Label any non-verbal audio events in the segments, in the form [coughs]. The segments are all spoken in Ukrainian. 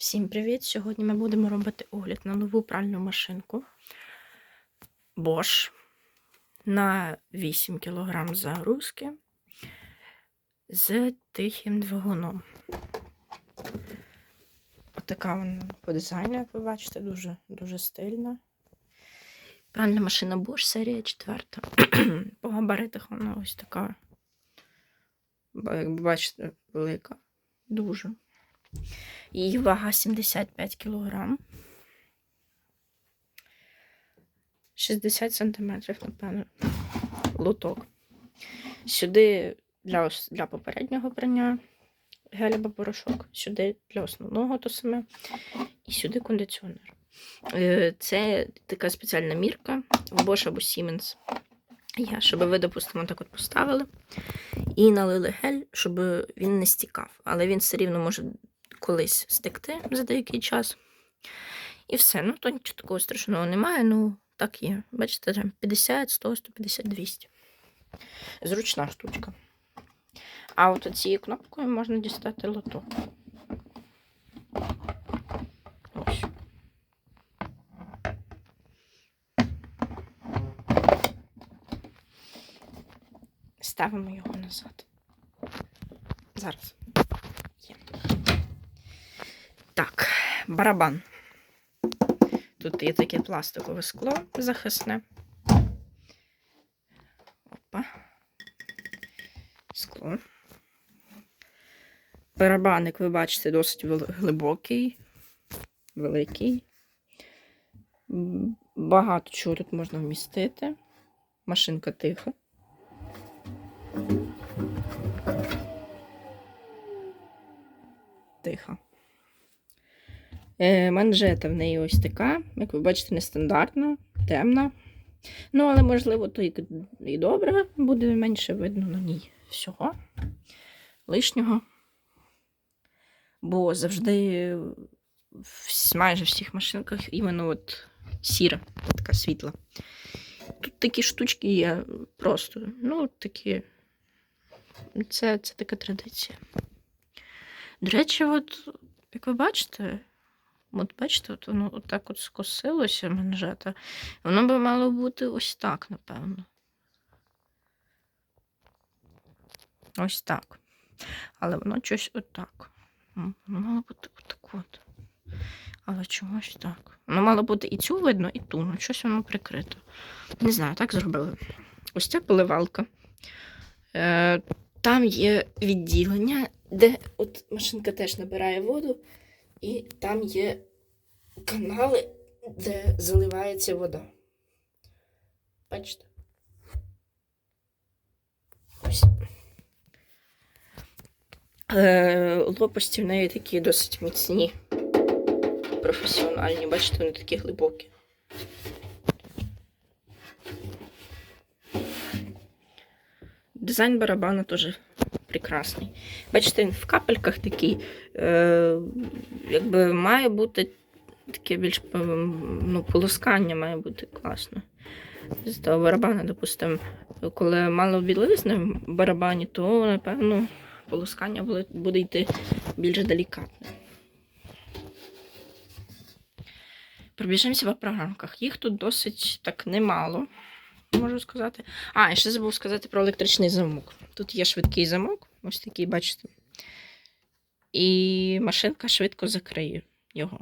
Всім привіт! Сьогодні ми будемо робити огляд на нову пральну машинку Bosch на 8 кг загрузки з тихим двигуном. Отака вона по дизайну, як ви бачите, дуже, дуже стильна. Пральна машина Bosch, серія 4. [clears throat] по габаритах вона ось така, як ви бачите, велика. Дуже. Її вага 75 кг. 60 см, напевно, лоток. Сюди для, для попереднього прання гель або порошок, сюди для основного то саме, і сюди кондиціонер. Е, Це така спеціальна мірка в Bosch або Siemens. Я, щоб ви, допустимо, так от поставили і налили гель, щоб він не стікав. Але він все рівно може колись стекти за деякий час. І все. Ну, то нічого такого страшного немає. Ну, так є. Бачите, там 50, 100, 150, 200. Зручна штучка. А от цією кнопкою можна дістати лоток. Ось. Ставимо його назад. Зараз. Так, барабан. Тут є таке пластикове скло захисне. Опа. Скло. Барабан, як ви бачите, досить глибокий, великий. Багато чого тут можна вмістити. Машинка тиха. Тиха. Е, манжета в неї ось така, як ви бачите, нестандартна, темна. Ну, але, можливо, то і, добре, буде менше видно на ній всього лишнього. Бо завжди в майже всіх машинках іменно от сіра, така світла. Тут такі штучки є просто, ну, такі. Це, це така традиція. До речі, от, як ви бачите, От бачите, от воно отак от скосилося манжета. Воно би мало бути ось так, напевно. Ось так. Але воно щось отак. Воно мало бути отак от. Але чогось так. Воно мало бути і цю видно, і ту. Ну, щось воно прикрито. Не знаю, так зробили. Ось ця поливалка. Е, там є відділення, де от машинка теж набирає воду. І там є канали, де заливається вода. Бачите? Ось. Е, лопасті в неї такі досить міцні, професіональні. Бачите, вони такі глибокі. Дизайн барабана теж прекрасний. Бачите, він в капельках такий, е, якби має бути таке більш ну, полоскання має бути класно. З того барабана, допустимо, коли мало білизни в барабані, то, напевно, полоскання буде, йти більш делікатне. Пробіжимося по програмках. Їх тут досить так немало, можу сказати. А, і ще забув сказати про електричний замок. Тут є швидкий замок, ось такий, бачите. І машинка швидко закриє його.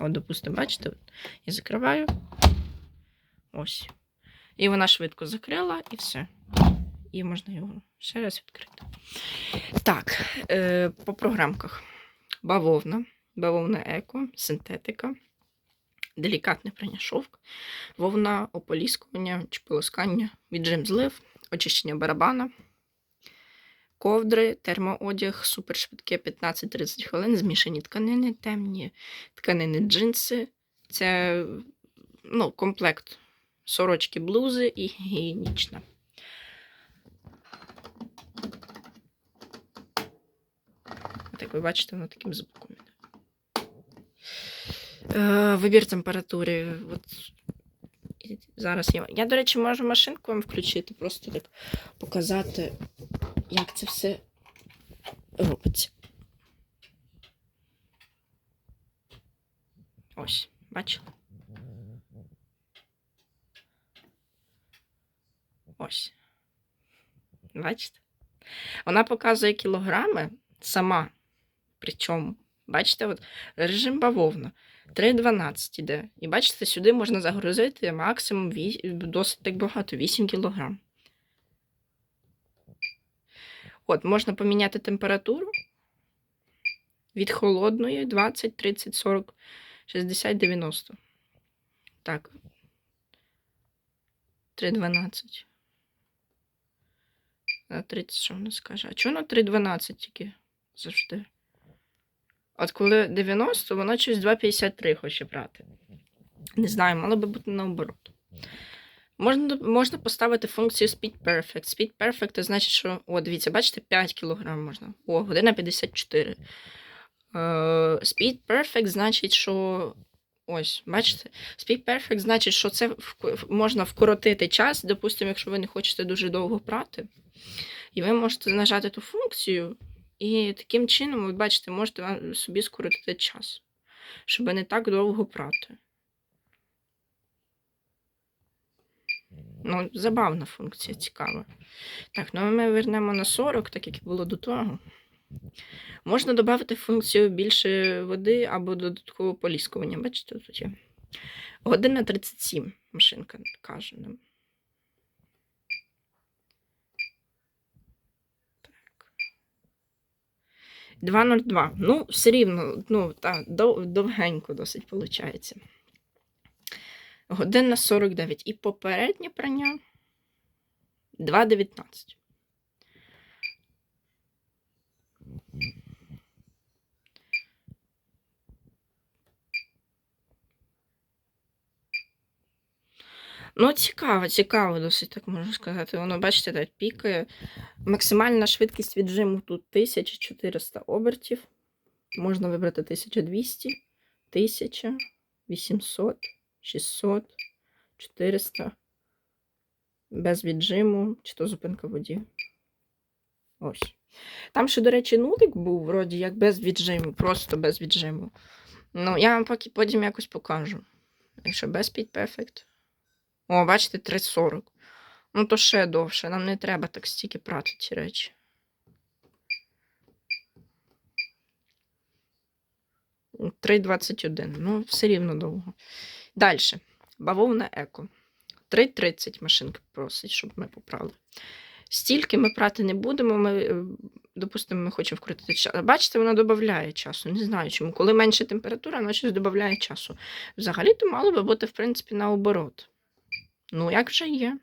От, допустимо, бачите, я закриваю. Ось. І вона швидко закрила, і все. І можна його ще раз відкрити. Так, е, по програмках. Бавовна, бавовна еко, синтетика, делікатне прання шовк, вовна, ополіскування чи полоскання, віджим злив, очищення барабана, ковдри, термоодяг, супершвидке 15-30 хвилин, змішані тканини, темні тканини джинси. Це ну, комплект сорочки, блузи і гігієнічна. От як ви бачите, воно таким звуком. Е, Вибір температури. От зараз я. Я, до речі, можу машинку вам включити, просто так показати, як це все робиться. Ось, бачили? Ось. Бачите? Вона показує кілограми сама. Причому, бачите, от режим бавовна. 3,12 іде. І бачите, сюди можна загрузити максимум віс- досить так багато 8 кг. От, можна поміняти температуру від холодної 20, 30, 40, 60, 90. Так. 3,12. На 30, що вона скаже? А чого на 3,12 тільки завжди? От коли 90, вона щось 2,53 хоче брати. Не знаю, мало би бути наоборот. Можна, можна поставити функцію Speed Perfect. Speed Perfect це значить, що. О, дивіться, бачите, 5 кг можна. О, година 54. Е, Speed Perfect значить, що. Ось, бачите? Speed Perfect значить, що це можна вкоротити час, допустимо, якщо ви не хочете дуже довго прати. І ви можете нажати ту функцію, і таким чином, ви бачите, можете собі скоротити час, щоб не так довго прати. Ну, забавна функція, цікава. Так, ну ми вернемо на 40, так як і було до того. Можна додати функцію більше води або додаткове поліскування. Бачите, тут є. Година 37 машинка каже нам. Так. 2.02. Ну, все рівно, ну, так, дов- довгенько досить виходить. Година 49. І попереднє прання 2.19. Ну, цікаво, цікаво, досить так можу сказати. Воно, бачите, так пікає. Максимальна швидкість віджиму тут 1400 обертів. Можна вибрати 1200, 1000, 800, 600, 400. Без віджиму, чи то зупинка воді. Ось. Там ще, до речі, нулик був, вроді як без віджиму, просто без віджиму. Ну, я вам поки потім якось покажу. Якщо без Perfect. О, бачите, 3,40. Ну, то ще довше. Нам не треба так стільки прати ці речі. М, 3,21. Ну, все рівно довго. Далі. Бавовна еко. 3,30 машинка просить, щоб ми поправили. Стільки ми прати не будемо. Ми, е, допустимо, ми хочемо вкрутити час. Бачите, вона додає часу. Не знаю чому. Коли менша температура, вона щось додає часу. Взагалі-то мало би бути, в принципі, наоборот. Ну, як вже є.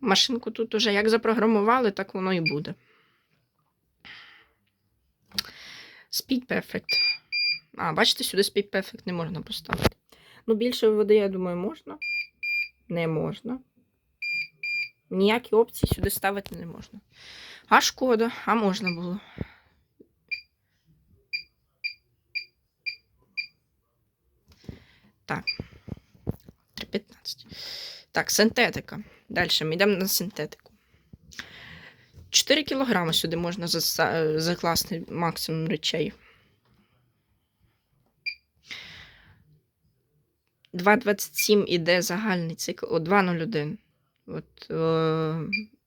Машинку тут уже як запрограмували, так воно і буде. Speed Perfect. А, бачите, сюди Speed Perfect не можна поставити. Ну, більше води, я думаю, можна. Не можна. Ніякі опції сюди ставити не можна. А шкода, а можна було. Так. 3.15. Так, синтетика. Далі ми йдемо на синтетику. 4 кілограми сюди можна закласти максимум речей. 2,27 іде загальний цикл, о, 2,01. От, е,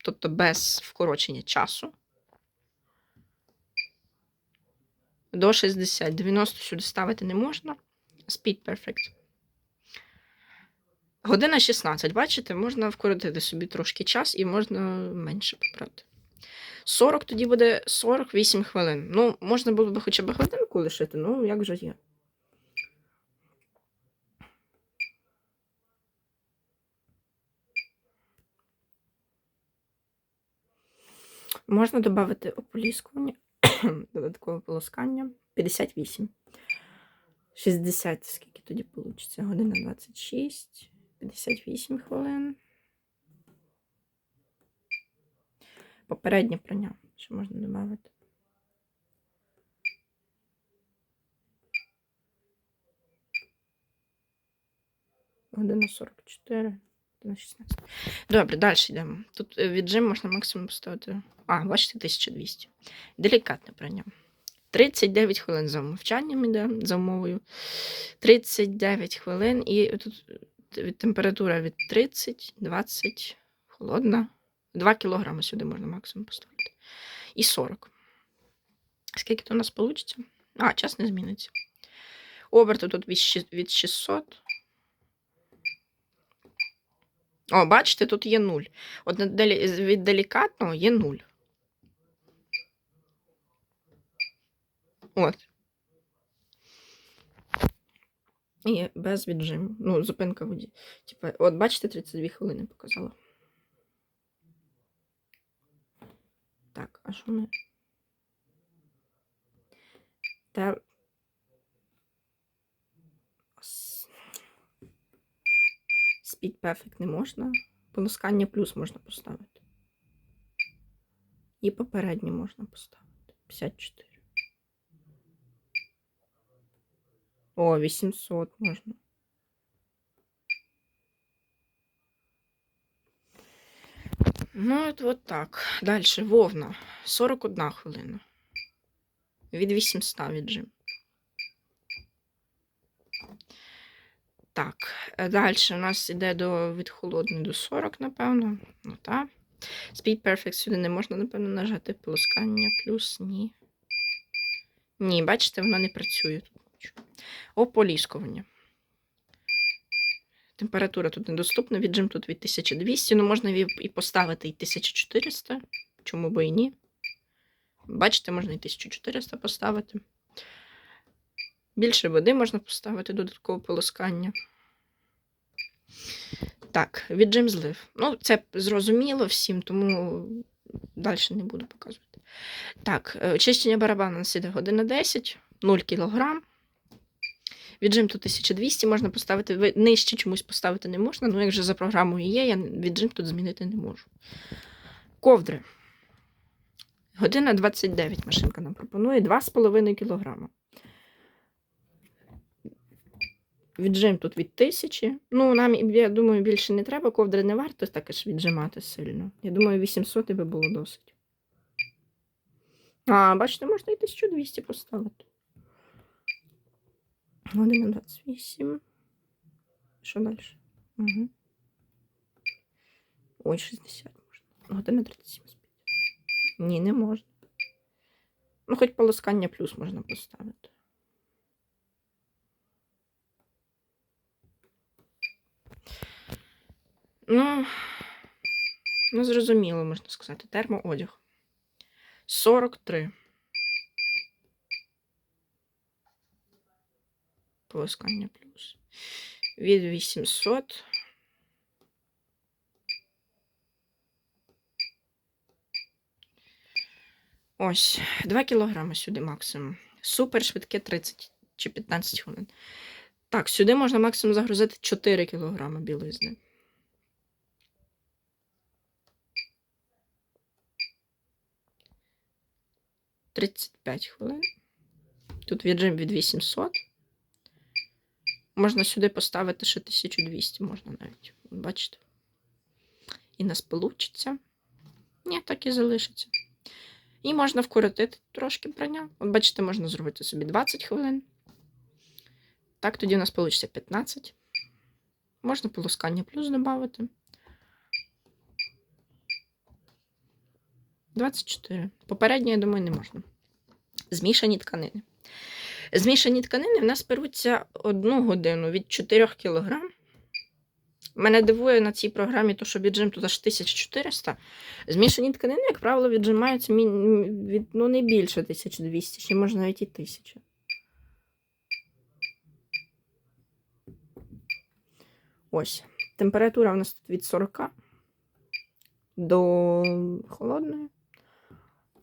тобто без вкорочення часу. До 60. 90 сюди ставити не можна. Speed perfect. Година 16, бачите, можна вкоротити собі трошки час і можна менше побрати. 40 тоді буде 48 хвилин. Ну, можна було б хоча б годинку лишити, ну як же є. Можна додати ополіскування, [coughs] додаткове полоскання. 58. 60, скільки тоді вийде? Година 26, 58 хвилин. Попереднє прання, що можна додати. Година 44, година 16. Добре, далі йдемо. Тут е, віджим можна максимум поставити. А, бачите, 1200. Делікатне прання. 39 хвилин за мовчанням іде за умовою. 39 хвилин і тут від температура від 30, 20, холодна. 2 кілограми сюди можна максимум поставити. І 40. Скільки то у нас вийде? А, час не зміниться. Оберти тут від 600. О, бачите, тут є 0. От від делікатного є 0. От. І без віджиму. Ну, зупинка воді. Типа, от бачите, 32 хвилини показала. Так, а що ми? Та... Speed Perfect не можна. Полоскання плюс можна поставити. І попереднє можна поставити. 54. О, 800 можна. Ну, от, от так. Далі. Вовна. 41 хвилина. Від 800 віджим. Так. Далі у нас іде до від холодної до 40, напевно. Ну, так. Speed Perfect сюди не можна, напевно, нажати. Полоскання плюс ні. Ні, бачите, воно не працює. Ополіскування. Температура тут недоступна, віджим тут від 1200, ну можна і поставити і 1400, чому би і ні. Бачите, можна і 1400 поставити. Більше води можна поставити, додаткове полоскання. Так, віджим злив. Ну, це зрозуміло всім, тому далі не буду показувати. Так, е, очищення барабану у нас іде година 10, 0 кг. Віджим тут 1200 можна поставити, нижче чомусь поставити не можна, ну як же за програмою є, я віджим тут змінити не можу. Ковдри. Година 29 машинка нам пропонує 2,5 кг. Віджим тут від 1000. Ну, нам, я думаю, більше не треба. Ковдри не варто також віджимати сильно. Я думаю, 800 би було досить. А, бачите, можна і 1200 поставити. Година 28. Що далі? Угу. Ой, 60 можна. Година 37. Ні, не можна. Ну, хоч полоскання плюс можна поставити. Ну, ну, зрозуміло, можна сказати. Термоодяг. 43. Полоскання плюс. Від 800. Ось, 2 кілограми сюди максимум. Супер швидке 30 чи 15 хвилин. Так, сюди можна максимум загрузити 4 кілограми білизни. Тридцять п'ять хвилин. Тут віджим від 800. Можна сюди поставити ще 1200, можна навіть. Бачите? І нас получиться. Ні, так і залишиться. І можна вкоротити трошки прання. От бачите, можна зробити собі 20 хвилин. Так, тоді у нас вийде 15. Можна полоскання плюс додати. 24. Попередньо, я думаю, не можна. Змішані тканини. Змішані тканини в нас беруться одну годину від 4 кг. Мене дивує на цій програмі, то, що віджим тут аж 1400. Змішані тканини, як правило, віджимаються від, ну, не більше 1200, ще може навіть і 1000. Ось. Температура у нас тут від 40 до холодної.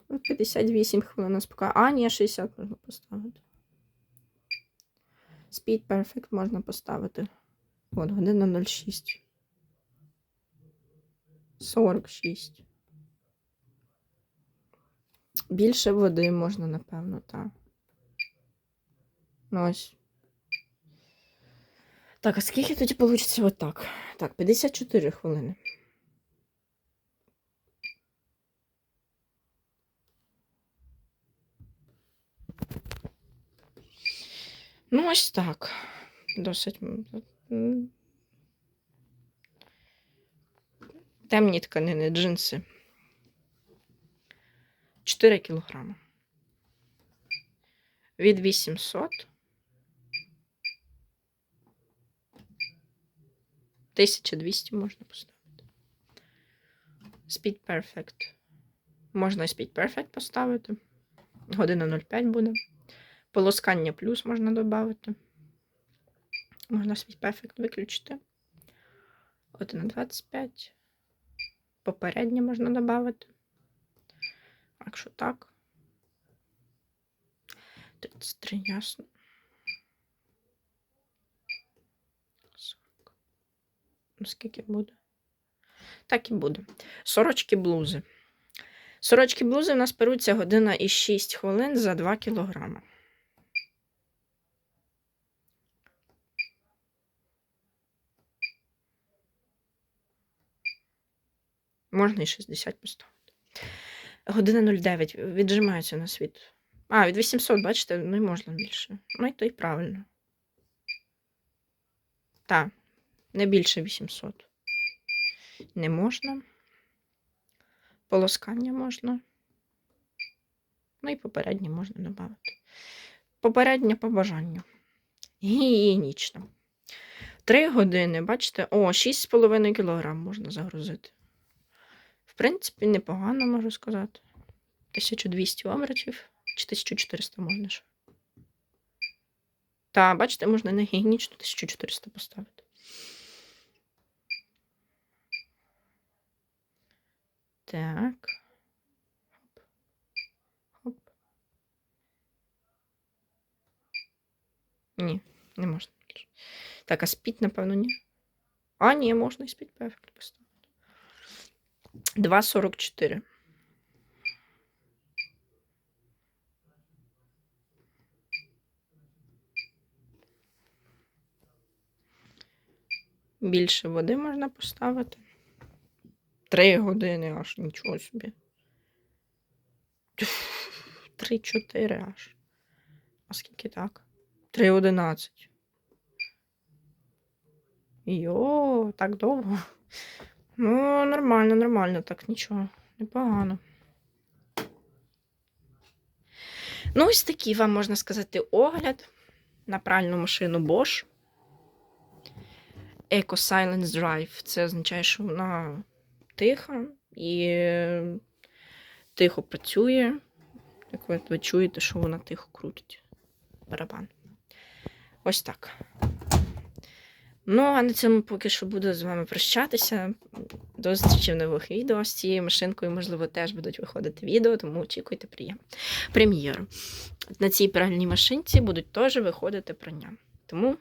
От 58 хвилин у нас поки. А, ні, 60 можна поставити. Speed Perfect можна поставити. От, година 06. 46. Більше води можна, напевно, так. Ну ось. Так, а скільки тоді вийде отак? Так, 54 хвилини. Ну, ось так. Досить. Темні тканини, джинси. 4 кілограми. Від 800. 1200 можна поставити. Speed Perfect. Можна і Speed Perfect поставити. Година 05 буде. Полоскання плюс можна додати. Можна Speed Perfect виключити. 1,25. Попереднє можна додати. Якщо так. 33, ясно. 40. Ну, скільки буде? Так і буде. Сорочки блузи. Сорочки блузи у нас беруться година і 6 хвилин за 2 кілограми. Можна і 60 поставити. Година 09. Віджимається на світ. А, від 800, бачите, ну і можна більше. Ну і то й правильно. Так, не більше 800. Не можна. Полоскання можна. Ну і попереднє можна додати. Попереднє по бажанню. Гігієнічно. Три години, бачите, о, 6,5 кг можна загрузити. Принципі, непогано, можу сказати. 1200 обертів чи 1400 можна ж. Та, бачите, можна на гігієнічну 1400 поставити. Так. Хоп. Хоп. Ні, не можна. Так, а спіть, напевно, ні. А, ні, можна і спіть перфект поставити. 2,44. Більше води можна поставити. Три години аж нічого собі. [laughs] Три-чотири аж. А скільки так? Три одинадцять. Йо, так довго. Ну, нормально, нормально, так нічого. Непогано. Ну, ось такий вам можна сказати огляд на пральну машину Bosch. Eco Silence Drive. Це означає, що вона тиха і тихо працює. Як ви чуєте, що вона тихо крутить барабан. Ось так. Ну, а на цьому поки що буду з вами прощатися. До зустрічі в нових відео. З цією машинкою, можливо, теж будуть виходити відео, тому очікуйте прем'єру. На цій пральній машинці будуть теж виходити прання. Тому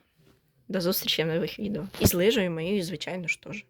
до зустрічі в нових відео. І з лижею моєю, звичайно ж, теж.